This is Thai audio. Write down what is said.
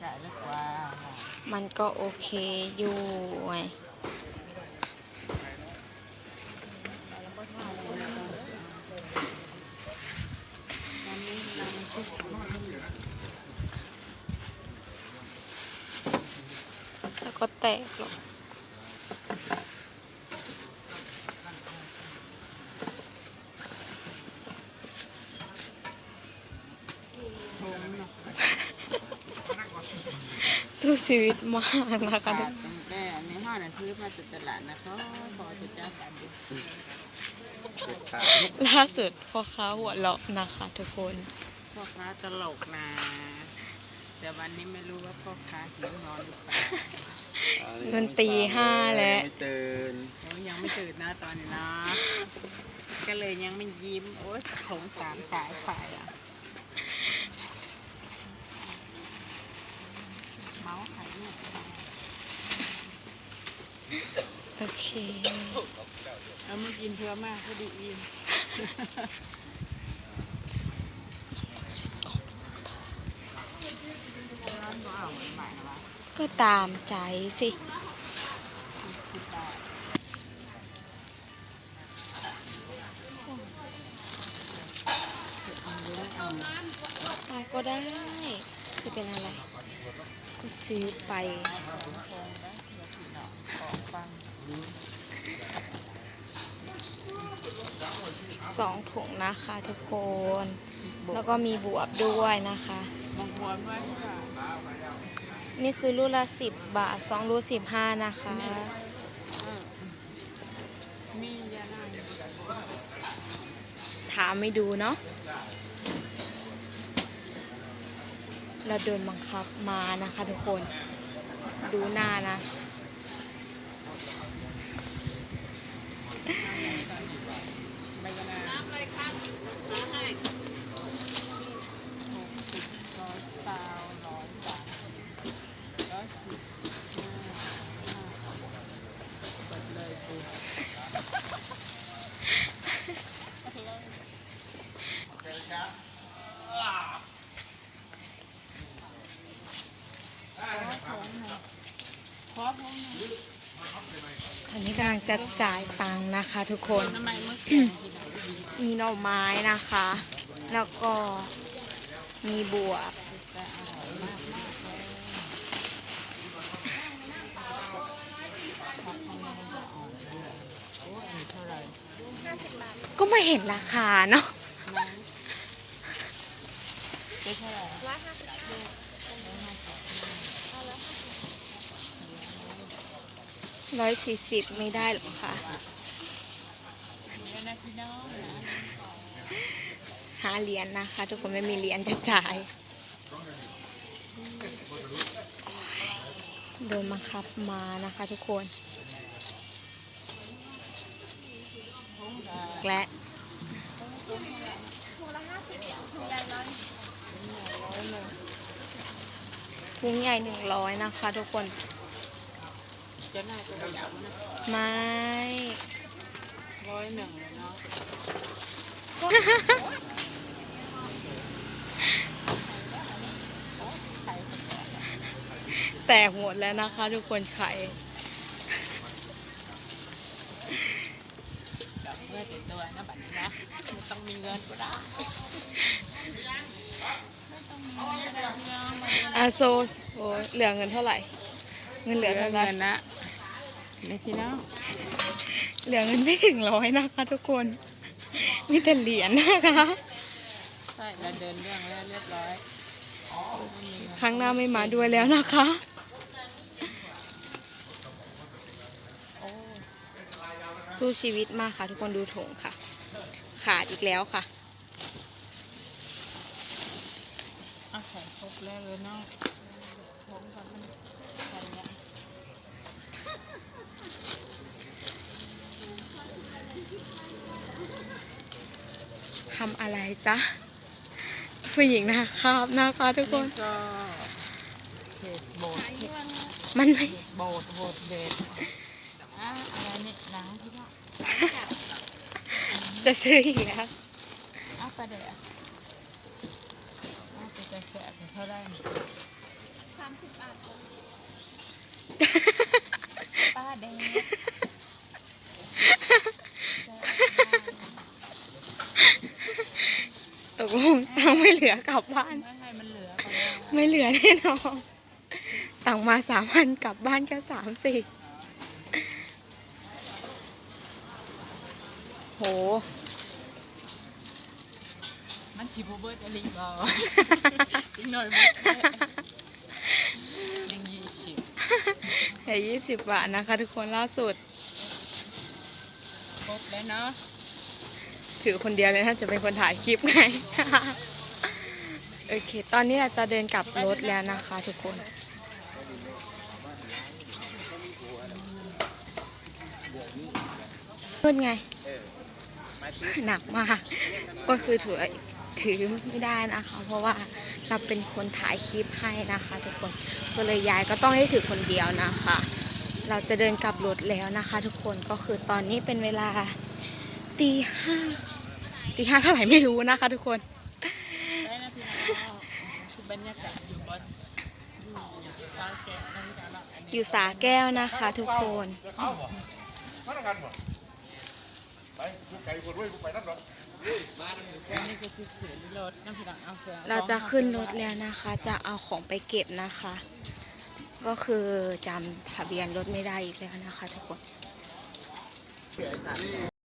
ได้แล้วกว่ามันก็โอเคอยู่ไงแล้วก็แตกหรอก สู้ชีวิตมากนะคะขาทุดกตั้งแต่อันนี้ห้านาทีมาจากตลาดนะเขาพอจะจ้ากันดิล่าสุดพ่อค้าหัวเราะนะคะทุกคนพ่อค้าตลกนะแต่วันนี้ไม่รู้ว่าพ่อค้าหิวนอนหรือเปล่าดนตรีห้าแล้วไม่ตื่นโอ้ยยังไม่ตื่นนะตอนนี้นะก็เลยยังไม่ยิ้มโอ้ยสงสารสายไฟอะ เมาส์ถ่ายรูป โอ เคเอามากินเพื่อมากพอดีอิ่มก็ตามใจสิสิบบาก็ได้ จะเป็นอะไร ก็ซื้อไปอ สองถุงนะคะทุกคน แล้วก็มีบวบด้วยนะคะ นี่คือลูกละสิบบาทสองลูกสิบห้านะคะถามไม่ดูเนาะเราโดนบังคับมานะคะทุกคน ดูหน้านะ ใบยานาน้ำเลยครับน้ำให้หกสิบร้อยสาวร้อยสามร้ อยสิบห้าห้าเปิดเลยกูขอผมหน่อยตอนนี้กำลังจะจ่ายตังค์นะคะ ทุกคน ทำไมเมื่อกี้ที่ไหนดีมีหน่อไม้นะคะ แล้วก็มีบวบ แต่อร่อยมากมากเลยผักทะเลจะอ่อนโอ้ยอันนี้เท่าไหร่ ก็ไม่เห็นราคาเนาะได้เท่าไหร่ร้อยสี่สิบไม่ได้หรอกค่ะ หาเหรียญนะคะ ทุกคนไม่มีเหรียญจะจ่ายโดนบังคับมานะคะทุกคน และถุงใหญ่หนึ่งร้อยนะคะ ทุกคน จะน่าจะประหยัดนะไม้ร้อยหนึ่งเลยเนาะแตกหมดแล้วนะคะ ทุกคนไข่ จับ เมื่อติดตัวนะบัดนี้นะไม่ต้องมีเงินก็ได้ไม่ต้องมีเงินก็ได้พี่น้องมาอาโซโอ้ยเหลือเงินเท่าไหร่ เงินเหลือเท่าไหร่เงินนะนี่พี่น้องเหลือเงินไม่ถึงร้อยนะคะทุกคน มีแต่เหรียญนะคะ ใช่เราเดินเรื่องแล้วเรียบร้อย ครั้งหน้าไม่มาด้วยแล้วนะคะ โอ้ สู้ชีวิตมากค่ะ ทุกคนดูถุงค่ะ ขาดอีกแล้วค่ะเอาใส่ครบแล้วเลยเนาะผมกับมันกันเนี่ยทำอะไรจ๊ะผู้หญิงนะครับนะคะทุกคนนี่ก็เห็ดโบดเห็ดมันไม่โบดโบดเบ็ดอะอะไรนี่หนังพี่น้อง จะซื้ออีกแล้วอาไปเดี๋อาไปจะแสบเท่าไรสามสิบบาทป้าแดงตกลงตังไม่เหลือกลับบ้าน ไม่เหลือไม่เหลือแน่นอนตังมาสามพันกลับบ้านแค่สามสิบ โห มันชิบูเบิร์ดอะไรบ้างอีกหน่อยมันยังยี่สิบแค่ยี่สิบบาทนะคะ ทุกคนล่าสุด ครบแล้วเนาะ ถือคนเดียวเลยนะจะเป็นคนถ่ายคลิปไง โอเค ตอนนี้เราจะเดินกลับรถแล้วนะคะ ทุกคนขึ้นไง หนักมาก ก็คือถือถือไม่ได้นะคะ เพราะว่าเราเป็นคนถ่ายคลิปให้นะคะ ทุกคนก็เลยยายก็ต้องได้ถือคนเดียวนะคะ เราจะเดินกลับรถแล้วนะคะ ทุกคนก็คือตอนนี้เป็นเวลาตีห้าตีห้าเท่าไหร่ไม่รู้นะคะ ทุกคนองคือบรรยากาศอยู่บนอยู่สาแก้วนะคะ ทุกคน ไปกูไก่คนด้วยกูไปนั่นหรอกอันนี้คือถือรถนะพี่น้องเอาเสือเราจะขึ้นรถแล้วนะคะ จะเอาของไปเก็บนะคะ ก็คือจำทะเบียนรถไม่ได้อีกแล้วนะคะทุกคน